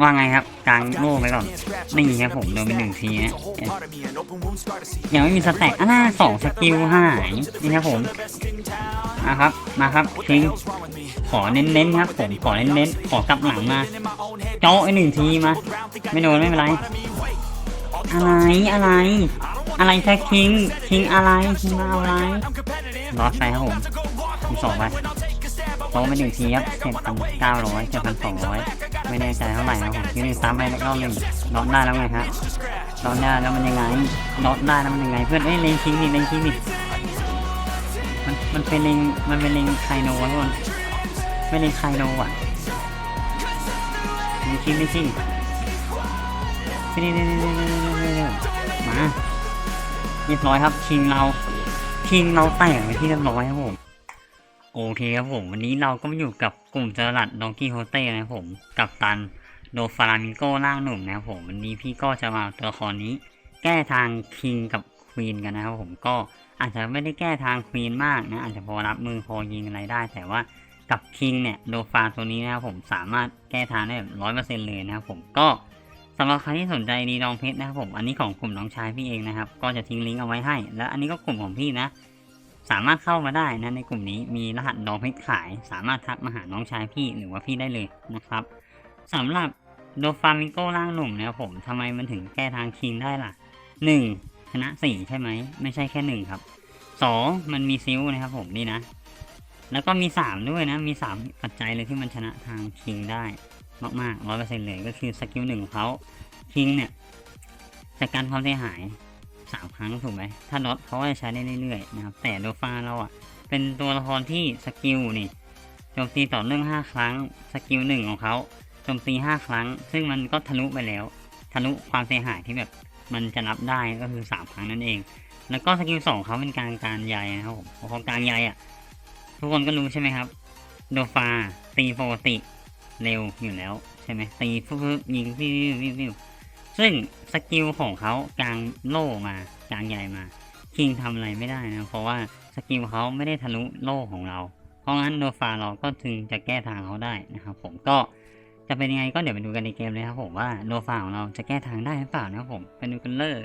ว่าไงครับกลางโล่ไปก่อนนี่ครับผมโดนไปหนึ่งทีนะยังไม่มีสแต็กอะหน้าสองสกิลหายนี่ครับผมมาครับมาครับทิ้งขอเน้นๆครับผมขอเน้นๆขอกลับหลังมาเจาะไอหนึ่งทีมาไม่โดนไม่เป็นไร อะไรอะไร อะไรแค่คิงคิงอะไรคิงมาอะไรลอสไปครับผมมีสองไปโตไปหนึ่งทีครับเจ็ดพันเก้าร้อยเจ็ดพันสองร้อย ไม่แน่ใจเท่าไหร่ครับผมทีนี้ซ้ำไปรอบหนึ่งลอสได้แล้วไงฮะลอสได้แล้วมันยังไงลอสได้แล้วมันยังไง เพื่อนเอ้ยเลงคิงนี่เลงคิงนี่มันมันเป็นเลงมันเป็นเลงไคโนะทุกคนไม่เลงไคโนะอะเลงคิงไม่จริงนี่นี่นี่นี่นี่นี่นี่มาเรียบร้อยครับคิงเราคิงเราแตกไปที่เรียบร้อยครับผม โอเคครับผมวันนี้เราก็มาอยู่กับกลุ่มจรัดดองกี้โฮเต้นะครับผมกับตันโดฟารามิโก้ร่างหนุ่มนะครับผมวันนี้พี่ก็จะมาตัวละครนี้ แก้ทางคิงกับควีนกันนะครับผมก็อาจจะไม่ได้แก้ทางควีนมากนะอาจจะพอรับมือพอยิงอะไรได้ แต่ว่ากับคิงเนี่ยโดฟาตัวนี้นะครับผมสามารถแก้ทางได้ร้อยเปอร์เซ็นต์เลยนะครับผมก็สำหรับใครที่สนใจดีดองเพชรนะครับผมอันนี้ของกลุ่มน้องชายพี่เองนะครับก็จะทิ้งลิงก์เอาไว้ให้ แล้วอันนี้ก็กลุ่มของพี่นะ สามารถเข้ามาได้นะในกลุ่มนี้มีรหัสดองเพชรขาย สามารถทักมาหาน้องชายพี่หรือว่าพี่ได้เลยนะครับสำหรับโดฟามิโก้ร่างหนุ่มนะครับผมทำไมมันถึงแก้ทางคิงได้ล่ะหนึ่งชนะสี่ใช่ไหม ไม่ใช่แค่หนึ่งครับสองมันมีซิลนะครับผมนี่นะ แล้วก็มีสามด้วยนะ มีสามปัจจัยเลยที่มันชนะทางคิงได้มากๆร้อยเปอร์เซ็นต์เลยก็คือสกิลหนึ่งของเขาคิงเนี่ยจากการความเสียหาย สามครั้งถูกไหมถ้าน็อตเขาจะใช้ได้เรื่อยๆนะครับ แต่โดฟาเราอะ เป็นตัวละครที่สกิลนี่โจมตีต่อเนื่องห้าครั้ง สกิลหนึ่งของเขาโจมตีห้าครั้ง ซึ่งมันก็ทะลุไปแล้ว ทะลุความเสียหายที่แบบมันจะรับได้ก็คือสามครั้งนั่นเอง แล้วก็สกิลสองเขาเป็นการการใยนะครับผมพอการใยอะ ทุกคนก็รู้ใช่ไหมครับ โดฟาตีปกติเร็วอยู่แล้วใช่ไหมตีปุ๊บยิงฟิวฟิวฟิว ซึ่งสกิลของเขากลางโล่มากลางใหญ่มา คิงทำอะไรไม่ได้นะ เพราะว่าสกิลเขาไม่ได้ทะลุโล่ของเรา เพราะงั้นโดฟาเราก็จึงจะแก้ทางเขาได้นะครับผมก็จะเป็นยังไงก็เดี๋ยวไปดูกันในเกมเลยครับผมว่าโดฟาของเราจะแก้ทางได้หรือเปล่านะครับผมไปดูกันเลย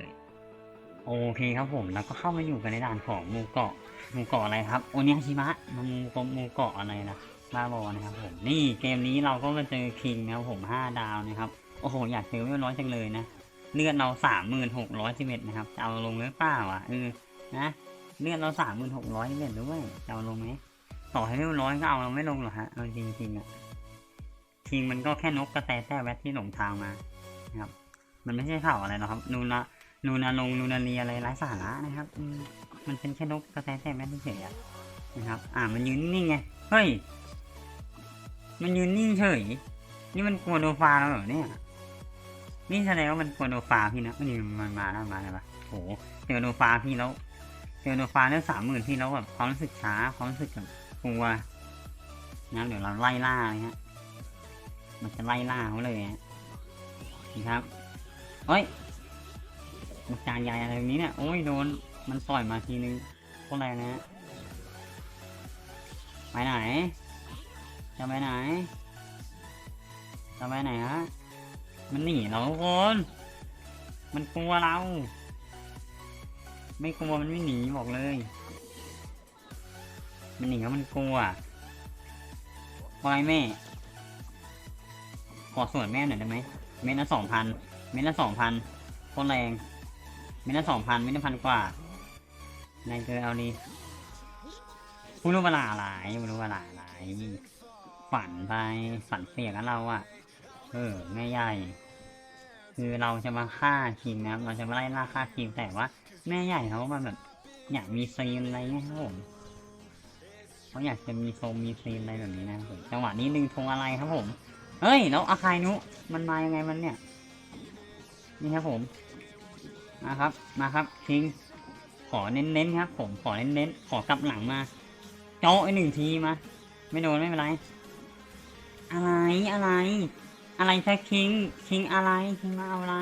โอเคครับผมแล้วก็เข้ามาอยู่กันในด่านของหมูเกาะหมูเกาะอะไรครับโอเนียชิมะมาหมูเกาะหมูเกาะอะไรนะบ้าบอนะครับผมนี่เกมนี้เราก็มาเจอคิงนะครับผมห้าดาวนะครับ โอ้โห อยากเจอไม่ร้อยจังเลยนะ เลือดเราสามหมื่นหกร้อยสิบเอ็ดนะครับ จะเอาลงหรือเปล่าอะเออนะ เลือดเราสามหมื่นหกร้อยสิบเอ็ดด้วยจะเอาลงไหมต่อให้ไม่ร้อยก็เอาเราไม่ลงหรอกฮะ เอาจริงๆอะคิงมันก็แค่นกกระแตแท้แวดที่หลงทางมานะครับ มันไม่ใช่เผ่าอะไรหรอกครับ นูนานูนาลงนูนาเรียอะไรไร้สาระนะครับ มันเป็นแค่นกกระแตแท้แวดเฉยๆอะนะครับ อ่า มันยืนนิ่งไง เฮ้ย มันยืนนิ่งเฉย นี่มันกลัวโดฟาแล้วเหรอเนี่ย นี่แสดงว่ามันกลัวโดฟาพี่นะนี่มันมาแล้วมาแล้วปะโหเจอโดฟาพี่แล้วเจอโดฟาได้สามหมื่นพี่แล้วแบบความรู้สึกช้าความรู้สึกแบบกลัวนะเดี๋ยวเราไล่ล่าเลยฮะ มันจะไล่ล่าเขาเลยฮะนี่ครับเฮ้ยมันจานใหญ่อะไรแบบนี้เนี่ย โอ้ยโดน มันต่อยมาทีนึงโคตรแรงนะฮะไปไหน จะไปไหน จะไปไหนฮะ มันหนีเราทุกคน มันกลัวเรา ไม่กลัวมันไม่หนีบอกเลย มันหนีเพรามันกลัววายแม่ ขอส่วนแม่หน่อยได้ไหม เม็ดละสองพัน เม็ดละสองพันโคตรแรง เม็ดละสองพันเม็ดละพันกว่าแรงเกินเอาดีผู้รู้เวลาอะไรผู้รู้เวลาอะไรฝันไปฝันเสียกันเราอะเออแม่ใหญ่ คือเราจะมาฆ่าคิงนะครับเราจะมาไล่ล่าฆ่าคิงแต่ว่า แม่ใหญ่เขามาแบบอยากมีซีนอะไรเงี้ยครับผมเขาอยากจะมีโซมีซีนอะไรแบบนี้นะครับผมจังหวะนี้ดึงธงอะไรครับผมเฮ้ยแล้วอาคายนุมันมายังไงมันเนี่ยนี่ครับผมมาครับมาครับคิงขอเน้นๆครับ ผมขอเน้นๆขอกลับหลังมาเจาะไอหนึ่งทีมาไม่โดนไม่เป็นไรอะไรอะไร อะไรแค่คิง คิงอะไร คิงมาเอาอะไร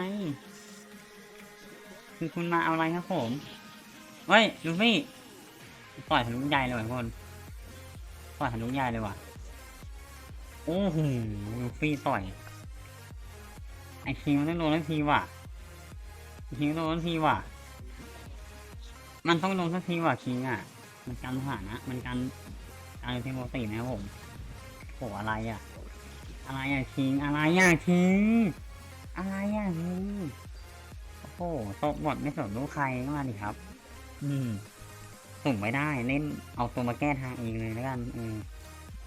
คือคุณมาเอาอะไรครับผม เฮ้ยลูฟี่ ปล่อยทะลุใหญ่เลยว่ะคนปล่อยทะลุใหญ่เลยว่ะ โอ้โหลูฟี่ต่อย ไอคิงมันต้องโดนทันทีว่ะไอคิงต้งโดนทันทีว่ะ มันต้องโดนทันทีว่ะคิงอะ มันกันผ่านนะ มันกันการเทมโปกตินะครับผมโหอะไรอะ อะไรอะคิง อะไรอะคิง อะไรอะคิงโอ้โหตกหมดไม่สนลูกใครก็มาดิครับ อืมสุ่มไม่ได้เล่นเอาตัวมาแก้ทางเองเลยแล้วกันเออ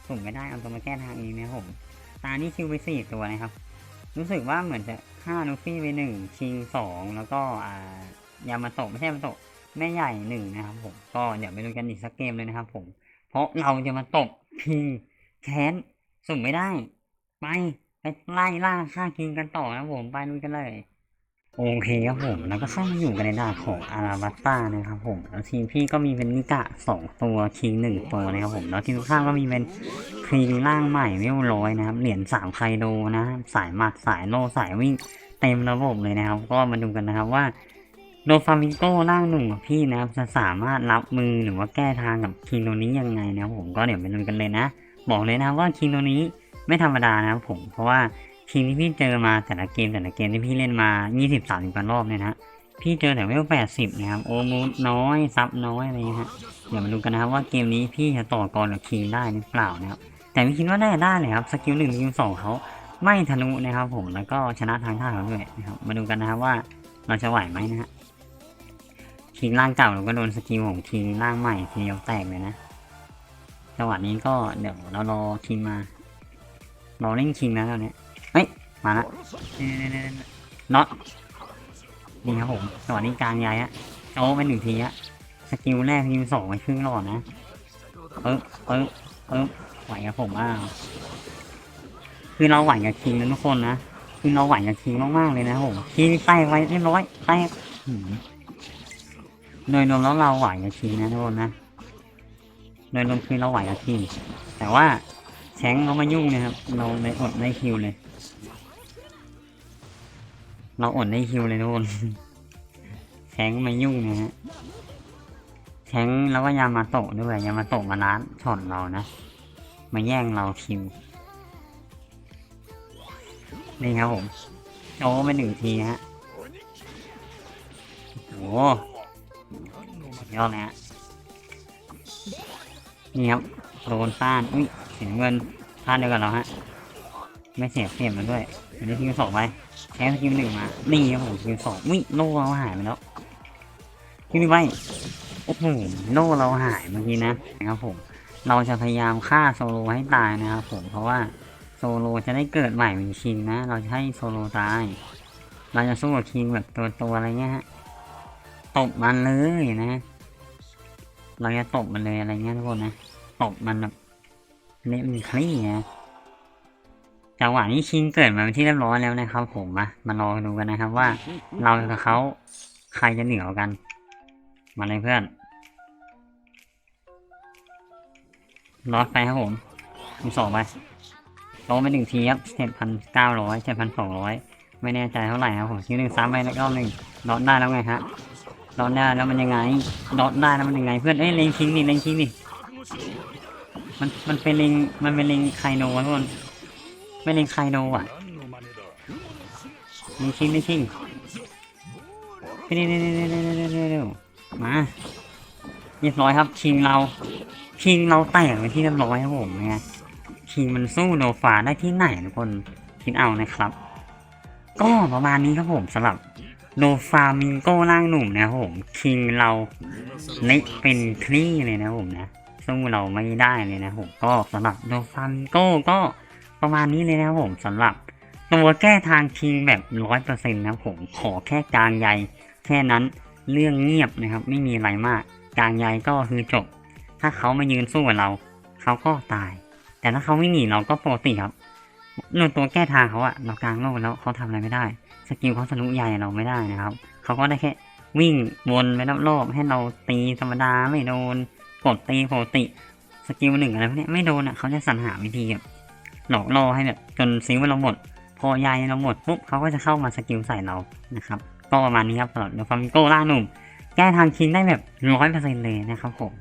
สุ่มไม่ได้เอาตัวมาแก้ทางเองนะผมตานี่คิวไปสี่ตัวนะครับ รู้สึกว่าเหมือนจะฆ่าลูฟี่ไปหนึ่งคิงสองแล้วก็อ่ายามาโตะไม่ใช่มาโตะแม่ใหญ่หนึ่งนะครับ ผมก็เดี๋ยวไปดูกันอีกสักเกมเลยนะครับ ผม เพราะเราจะมาตบคิงแค้นสุ่มไม่ได้ ไปไปไล่ล่าฆ่าคิงกันต่อนะครับผมไปลุยกันเลยโอเคครับผม แล้วก็เข้ามาอยู่กันในด่านของอาราบัตตานะครับผม แล้วทีมพี่ก็มีเป็นนิกะสองตัวคิงหนึ่งตัวนะครับผม แล้วทีมข้างก็มีเป็นคิงร่างใหม่เวลร้อยนะครับ เหรียญสามไคโดนะสายหมัดสายโลสายวิ่งเต็มระบบเลยนะครับ ก็มาดูกันนะครับว่าโดฟามิโก้ร่างหนุ่มของพี่นะครับ จะสามารถรับมือหรือว่าแก้ทางกับคิงตัวนี้ยังไงนะครับผม ก็เดี๋ยวไปดูกันเลยนะ บอกเลยนะว่าคิงตัวนี้ ไม่ธรรมดานะครับผม เพราะว่าทีมที่พี่เจอมาแต่ละเกมแต่ละเกมที่พี่เล่นมา 20 30กันรอบเนี่ยนะ พี่เจอแต่เวล80 นะครับ โอมูดน้อย ซับน้อยอะไรเงี้ยฮะ เดี๋ยวมาดูกันนะครับว่าเกมนี้พี่จะต่อกรกับคีมได้หรือเปล่านะครับ แต่พี่คิดว่าได้ได้เลยครับ สกิลหนึ่งสกิลสองเขาไม่ทะลุนะครับผม แล้วก็ชนะทางท่าเขาด้วยนะครับ มาดูกันนะครับว่าเราจะไหวไหมนะฮะคีมร่างเก่าเราก็โดนสกิลของคีมร่างใหม่ทีเดียวแตกเลยนะจังหวะนี้ก็เดี๋ยวเรารอคีมมารอเล่นคิงนะตอนนี้เฮ้ย มาละน็อตนี่ครับผมจังหวะนี้กลางใหญ่อะโอ้ไปหนึ่งทีอะสกิลแรกสกิลสองไปครึ่งหลอดนะเอ๊บเอ๊บเอ๊บไหวกับผมอ้าวคือเราไหวกับคิงนะทุกคนนะคือเราไหวกับคิงมากๆเลยนะผมคิงไต่ไว้เรียบร้อยไต่หืมโดยรวมแล้วเราไหวกับคิงนะทุกคนนะโดยรวมคือเราไหวกับคิงแต่ว่า แชงเรามายุ่งนะครับ เราในอดได้คิวเลย เราอดได้คิวเลยทุกคนแชงมายุ่งนะฮะแชงแล้วก็ยามาโตะด้วยยามาโตะมาล้านช็อตเรานะ มาแย่งเราคิว นี่ครับผมโอ้ไปหนึ่งทีฮะโอ้ยอดเลยฮะนี่ครับโดนต้าน อุ้ย เสียเงินพลาดเดียวกันเหรอฮะ ไม่เสียเสียมันด้วยเดี๋ยวได้ทีมสองไปแช้สกิลหนึ่งมา นี่ครับผมทีมสองวิโล่เราหายไปแล้วทีมไปโอ้โหโล่เราหายเมื่อกี้นะนะครับผม เราจะพยายามฆ่าโซโลให้ตายนะครับผม เพราะว่าโซโลจะได้เกิดใหม่เป็นคิงนะ เราจะให้โซโลตาย เราจะสู้กับคิงแบบตัวตัวอะไรเงี้ยฮะ ตบมันเลยนะ เราจะตบมันเลยอะไรเงี้ยทุกคนนะ ตบมันแบบ เละมันคลี่นะจังหวะนี้ชิงเกิดมาเป็นที่เรียบร้อยแล้วนะครับ ผมมามารอดูกันนะครับว่า เรากับเขาใครจะเหนือกว่ากัน มาเลยเพื่อนรอดไปครับผมมีสองไปลงไปหนึ่งทีครับเจ็ดพันเก้าร้อยเจ็ดพันสองร้อยไม่แน่ใจเท่าไหร่ครับผมชิ้นหนึ่งซ้ำไปแล้วก็หนึ่งรอดได้แล้วไงฮะรอดได้แล้วมันยังไงรอดได้แล้วมันยังไงเพื่อนเอ้ยเล็งชิงนี่เล็งชิงนี่ มันมันเป็นลิงมันเป็นลิงไคโนะทุกคนเป็นลิงไคโนะอะนี่ชิงนี่ชิงนี่นี่นี่นี่นี่นี่นี่มาเรียบร้อยครับคิงเราคิงเราแตกไปที่เรียบร้อยครับผมนะคิงมันสู้โนฟาได้ที่ไหนทุกคนคิดเอานะครับ ก็ประมาณนี้ครับผมสำหรับโนฟามิงโก้ร่างหนุ่มนะครับผมคิงเราเน็กเป็นคลี่เลยนะผมนะ สู้เราไม่ได้เลยนะผมก็สำหรับโดฟันโก้ก็ประมาณนี้เลยนะผมสำหรับตัวแก้ทางคิงแบบร้อยเปอร์เซ็นต์นะผมขอแค่กลางใยแค่นั้นเรื่องเงียบนะครับ ไม่มีอะไรมากกลางใยก็คือจบ ถ้าเขามายืนสู้กับเรา เขาก็ตาย แต่ถ้าเขาไม่หนีเราก็ปกติครับโดนตัวแก้ทางเขาอะเรากลางโลกแล้วเขาทำอะไรไม่ได้ สกิลเขาทะลุใยเราไม่ได้นะครับ เขาก็ได้แค่วิ่งวนไปรอบๆให้เราตีธรรมดาไม่โดน กดตีปกติสกิลหนึ่งอะไรพวกนี้ไม่โดนอะเขาจะสรรหาวิธีแบบหลอกล่อให้แบบจนซิงเราหมด พอยายเราหมดปุ๊บเขาก็จะเข้ามาสกิลใส่เรานะครับก็ประมาณนี้ครับสำหรับเดฟามิโก้ล่าหนุ่มแก้ทางคิงได้แบบร้อยเปอร์เซ็นต์เลยนะครับผม